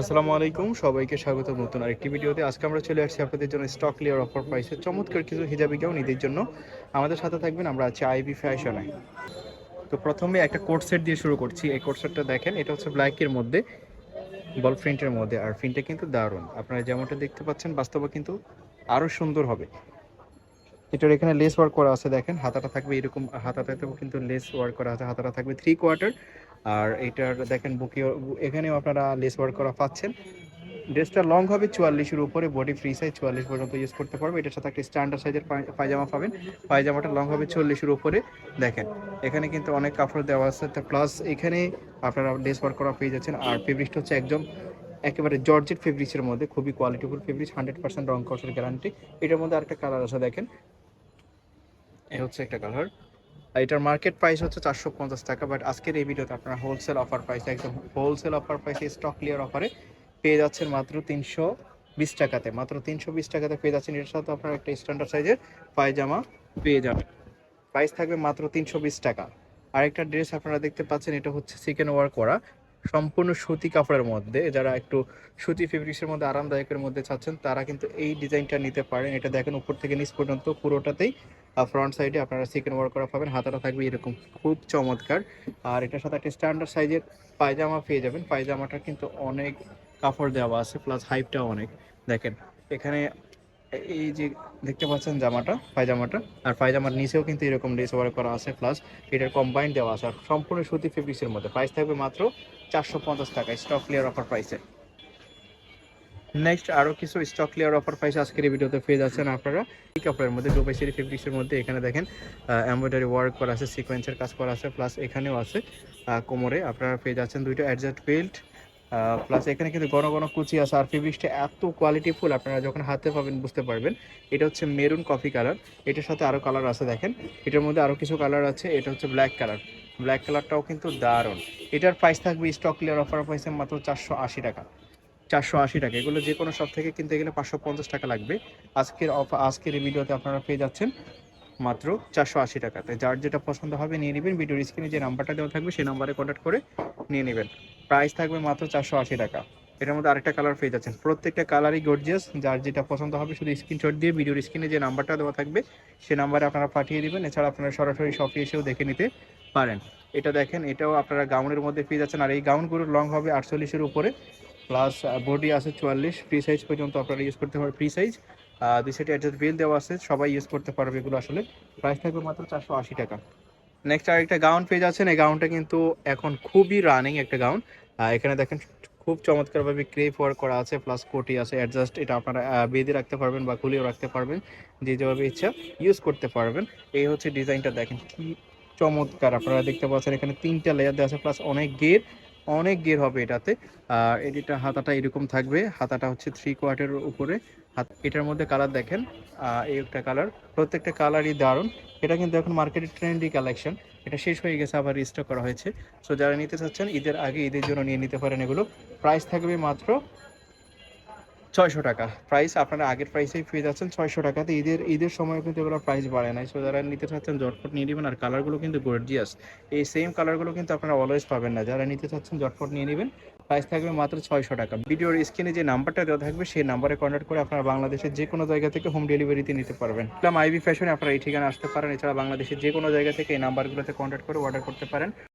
আসসালামু আলাইকুম, সবাইকে স্বাগত নতুন আরেকটি ভিডিওতে। আজকে আমরা চলে আসছি আপনাদের জন্য স্টক ক্লিয়ার অফার প্রাইসে চমৎকার কিছু হিজাবি গাউন ঈদের জন্য। আমাদের সাথে থাকবেন আমরা আছি আইবি ফ্যাশনে তো প্রথমে একটা কোট সেট দিয়ে শুরু করছি। এই কোট সেটটা দেখেন, এটা হচ্ছে ব্ল্যাকের মধ্যে বল প্রিন্টের মধ্যে, আর প্রিন্টটা কিন্তু দারুণ। আপনারা যেমনটা দেখতে পাচ্ছেন, বাস্তবে কিন্তু আরও সুন্দর হবে। এটার এখানে লেস ওয়ার্ক করা আছে, দেখেন, হাতাটা থাকবে এরকম, হাতাটাতেও কিন্তু লেস ওয়ার্ক করা আছে, হাতাটা থাকবে থ্রি কোয়ার্টার আর এটার দেখেন বুকি, এখানেও আপনারা লেস ওয়ার্ক করা পাচ্ছেন। ড্রেসটা লং হবে, চুয়াল্লিশের উপরে বডি ফ্রি সাইজ চুয়াল্লিশ পর্যন্ত ইউজ করতে পারবে এটার সাথে একটা স্ট্যান্ডার্ড সাইজের পায়জামা পাবেন। পায়জামাটা লং হবে চল্লিশের উপরে। দেখেন, এখানে কিন্তু অনেক কাপড় দেওয়া আছে। প্লাস এখানে আপনারা লেস ওয়ার্ক করা পেয়ে যাচ্ছেন। আর ফেব্রিকটা হচ্ছে একদম একেবারে জর্জেট ফেব্রিক্সের মধ্যে, খুবই কোয়ালিটিফুল ফেব্রিক্স হান্ড্রেড পার্সেন্ট রং কষের গ্যারান্টি এটার মধ্যে আরেকটা কালার আছে, দেখেন। এ হচ্ছে একটা কালার এটার মার্কেট প্রাইস হচ্ছে চারশো পঞ্চাশ টাকা বাট আজকের এই ভিডিওতে আপনারা হোলসেল অফার প্রাইস একদম হোলসেল অফার প্রাইসে স্টক ক্লিয়ার অফারে পেয়ে যাচ্ছেন মাত্র তিনশো বিশ টাকাতে। মাত্র তিনশো বিশ টাকাতে পেয়ে যাচ্ছেন। এর সাথে আপনারা একটা স্ট্যান্ডার্ড সাইজের পায়জামা পেয়ে যাবেন। প্রাইস থাকবে মাত্র তিনশো বিশ টাকা। আরেকটা ড্রেস আপনারা দেখতে পাচ্ছেন, এটা হচ্ছে চিকেন ওয়ার্ক করা। সম্পূর্ণ সুতি কাপড়ের মধ্যে, যারা একটু সুতি ফেব্রিক্সের মধ্যে আরামদায়কের মধ্যে চাচ্ছেন, তারা কিন্তু এই ডিজাইনটা নিতে পারেন। এটা দেখেন উপর থেকে নিচ পর্যন্ত পুরোটাতেই ফ্রন্ট সাইডে আপনারা চিকেন ওয়ার্ক করা পাবেন, হাতাটা থাকবে এরকম খুব চমৎকার। আর এটার সাথে একটা স্ট্যান্ডার্ড সাইজের পায়জামা পেয়ে যাবেন। পায়জামাটা কিন্তু অনেক কাপড় দেওয়া আছে প্লাস হাইপটাও অনেক। দেখেন, এখানে এই যে দেখতে পাচ্ছেন জামাটা, পায়জামাটা, আর পায়জামার নিচেও কিন্তু এরকম লেস ওয়ার্ক করা আছে প্লাস এটার কম্বাইন দেওয়া আছে, আর সম্পূর্ণ সুতি ফেব্রিক্সের মধ্যে। প্রাইস থাকবে মাত্র চারশো পঞ্চাশ টাকা স্টক ক্লিয়ার অফার প্রাইসে নেক্সট আরও কিছু স্টক ক্লিয়ার অফার প্রাইস আজকের এই ভিডিওতে পেয়ে যাচ্ছেন আপনারা। এই কাপড়ের মধ্যে দুবাই সিরি ফেব্রিক্সের মধ্যে, এখানে দেখেন এমব্রয়ডারি ওয়ার্ক করা আছে সিকোয়েন্সের কাজ করা আছে প্লাস এখানেও আছে কোমরে আপনারা পেয়ে যাচ্ছেন দুইটা অ্যাডজাস্ট বেল্ট প্লাস এখানে কিন্তু ঘন ঘন কুচি আছে। আর ফেব্রিক্সটা এত কোয়ালিটি ফুল আপনারা যখন হাতে পাবেন বুঝতে পারবেন। এটা হচ্ছে মেরুন কফি কালার এটার সাথে আরও কালার আছে দেখেন। এটার মধ্যে আরও কিছু কালার আছে। এটা হচ্ছে ব্ল্যাক কালার ব্ল্যাক কালারটাও কিন্তু দারুণ। এটার প্রাইস থাকবে স্টক ক্লিয়ার অফার প্রাইসে মাত্র চারশো আশি টাকা। চারশো আশি টাকা। এগুলো যে কোনো সব থেকে কিনতে গেলে পাঁচশো পঞ্চাশ টাকা লাগবে। আজকের আজকের এই ভিডিওতে আপনারা পেয়ে যাচ্ছেন মাত্র চারশো আশি টাকাতে যার যেটা পছন্দ হবে নিয়ে নেবেন। ভিডিওর স্ক্রিনে যে নাম্বারটা দেওয়া থাকবে, সেই নাম্বারে কন্ট্যাক্ট করে নিয়ে নেবেন। প্রাইস থাকবে মাত্র চারশো আশি টাকা। এটার মধ্যে আরেকটা কালার পেয়ে যাচ্ছেন। প্রত্যেকটা কালারই গর্জিয়াস যার যেটা পছন্দ হবে শুধু স্ক্রিনশট দিয়ে ভিডিওর স্ক্রিনে যে নাম্বারটা দেওয়া থাকবে সেই নাম্বারে আপনারা পাঠিয়ে দিবেন। এছাড়া আপনারা সরাসরি শপে এসেও দেখে নিতে পারেন। এটা দেখেন, এটাও আপনারা গাউনের মধ্যে পেয়ে যাচ্ছেন। আর এই গাউনগুলোর লং হবে আটচল্লিশের উপরে। প্লাস বডি আছে চুয়াল্লিশ। ফ্রি সাইজ পর্যন্ত আপনারা ইউজ করতে পারবেন ফ্রি সাইজ দুই সাইডে অ্যাডজাস্ট বিল দেওয়া আছে। সবাই ইউজ করতে পারবে এগুলো আসলে। প্রাইস থাকবে মাত্র চারশো আশি টাকা। নেক্সট আরেকটা গাউন পেয়ে যাচ্ছেন এই গাউনটা কিন্তু এখন খুবই রানিং একটা গাউন এখানে দেখেন খুব চমৎকারভাবে ক্রেপ ওয়ার্ক করা আছে প্লাস কোটি আছে অ্যাডজাস্ট এটা আপনারা বেঁধে রাখতে পারবেন বা খুলেও রাখতে পারবেন, যে যেভাবে ইচ্ছা ইউজ করতে পারবেন। এই হচ্ছে ডিজাইনটা দেখেন কি চমৎকার আপনারা দেখতে পাচ্ছেন, এখানে তিনটা লেয়ার দেওয়া আছে প্লাস অনেক গের অনেক গের হবে এটাতে। আর এদিকটা হাতাটা এরকম থাকবে, হাতাটা হচ্ছে থ্রি কোয়ার্টের উপরে। এটার মধ্যে কালার দেখেন। এই একটা কালার প্রত্যেকটা কালারই দারুণ এটা কিন্তু এখন মার্কেটে ট্রেন্ডি কালেকশন এটা শেষ হয়ে গেছে, আবার রিস্টক করা হয়েছে। সো যারা নিতে চাচ্ছেন, ঈদের আগে ঈদের জন্য নিয়ে নিতে পারেন এগুলো। প্রাইস থাকবে মাত্র ছয়শো টাকা। প্রাইস আপনারা আগের প্রাইসেই পেয়ে যাচ্ছেন ছয়শো টাকাতে। ঈদের ঈদের সময় কিন্তু এগুলো প্রাইস বাড়ে নাই সো যারা নিতে চাচ্ছেন জটফট নিয়ে নেবেন আর কালারগুলো কিন্তু গর্জিয়াস এই সেম কালারগুলো কিন্তু আপনারা অলওয়েজ পাবেন না। যারা নিতে চাচ্ছেন জটফট নিয়ে নেবেন। প্রাইস থাকবে মাত্র ছয়শো টাকা। ভিডিওর স্ক্রিনে যে নাম্বারটা দেওয়া থাকবে, সেই নাম্বারে কন্ট্যাক্ট করে আপনারা বাংলাদেশের যে কোনো জায়গা থেকে হোম ডেলিভারিতে নিতে পারবেন। আইবি ফ্যাশনে আপনারা এই ঠিকানা আসতে পারেন। এছাড়া বাংলাদেশের যে কোনো জায়গা থেকে এই নাম্বারগুলোতে কন্ট্যাক্ট করে অর্ডার করতে পারেন।